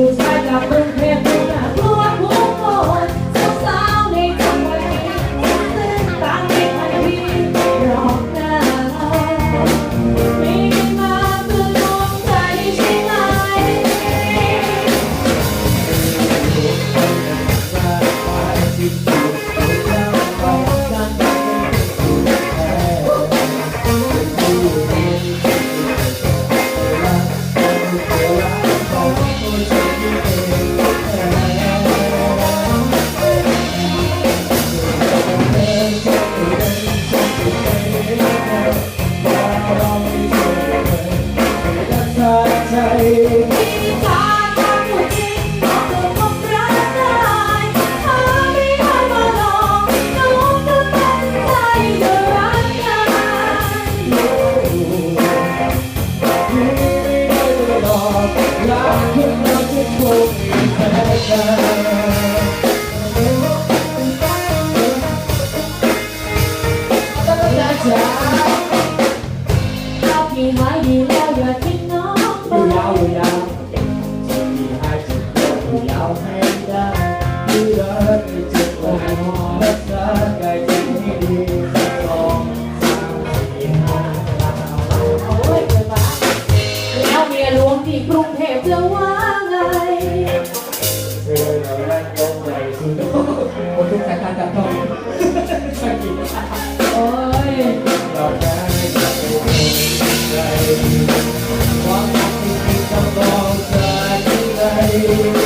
Lose a number. Yeah. จะว่าไงเออเราได้ตรงไหนคือคนทุกสายตาจับต้องโอ้ยเราได้จับตัวใจความรักที่ต้องบอกใจ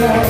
love.